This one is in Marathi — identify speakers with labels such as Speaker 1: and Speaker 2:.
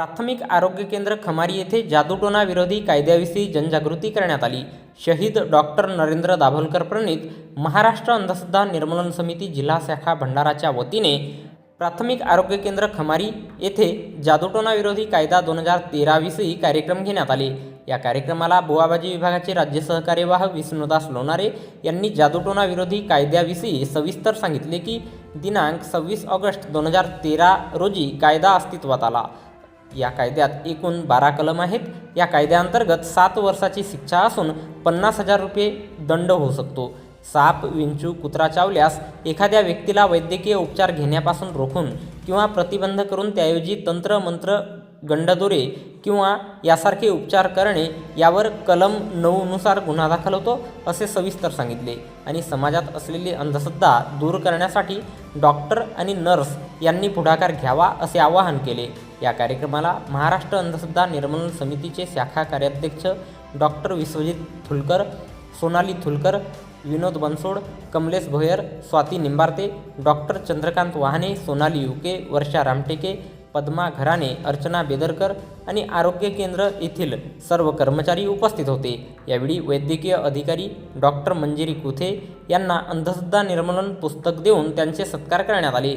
Speaker 1: प्राथमिक आरोग्य केंद्र खमारी येथे जादूटोना विरोधी कायद्याविषयी जनजागृती करण्यात आली. शहीद डॉक्टर नरेंद्र दाभोलकर प्रणित महाराष्ट्र अंधश्रद्धा निर्मूलन समिती जिल्हा शाखा भंडाराच्या वतीने प्राथमिक आरोग्य केंद्र खमारी येथे जादूटोना विरोधी कायदा दोन हजार तेराविषयी कार्यक्रम घेण्यात आले. या कार्यक्रमाला बुवाबाजी विभागाचे राज्य सहकार्यवाह विष्णुदास लोणारे यांनी जादूटोना विरोधी कायद्याविषयी सविस्तर सांगितले की दिनांक सव्वीस ऑगस्ट दोन हजार तेरा रोजी कायदा अस्तित्वात आला. या कायद्यात एकूण बारा कलम आहेत. या कायद्याअंतर्गत सात वर्षाची शिक्षा असून पन्नास हजार रुपये दंड होऊ शकतो. साप विंचू कुत्रा चावल्यास एखाद्या व्यक्तीला वैद्यकीय उपचार घेण्यापासून रोखून किंवा प्रतिबंध करून त्याऐवजी तंत्र मंत्र गंडदोरे किंवा यासारखे उपचार करणे यावर कलम नऊनुसार गुन्हा दाखल होतो असे सविस्तर सांगितले. आणि समाजात असलेली अंधश्रद्धा दूर करण्यासाठी डॉक्टर आणि नर्स यांनी पुढाकार घ्यावा असे आवाहन केले. या कार्यक्रमाला महाराष्ट्र अंधश्रद्धा निर्मूलन समितीचे शाखा कार्याध्यक्ष doctor Vishwajit Thulkar Sonali Thulkar Vinod Bansod Kamlesh Bhoyar Swati Nimbarte doctor Chandrakant Wahane Sonali UK Varsha Ramteke Padma Gharane Archana बेदरकर आणि आरोग्य केंद्र येथील सर्व कर्मचारी उपस्थित होते. यावेळी वैद्यकीय अधिकारी डॉक्टर मंजिरी कुथे यांना अंधश्रद्धा निर्मूलन पुस्तक देऊन त्यांचे सत्कार करण्यात आले.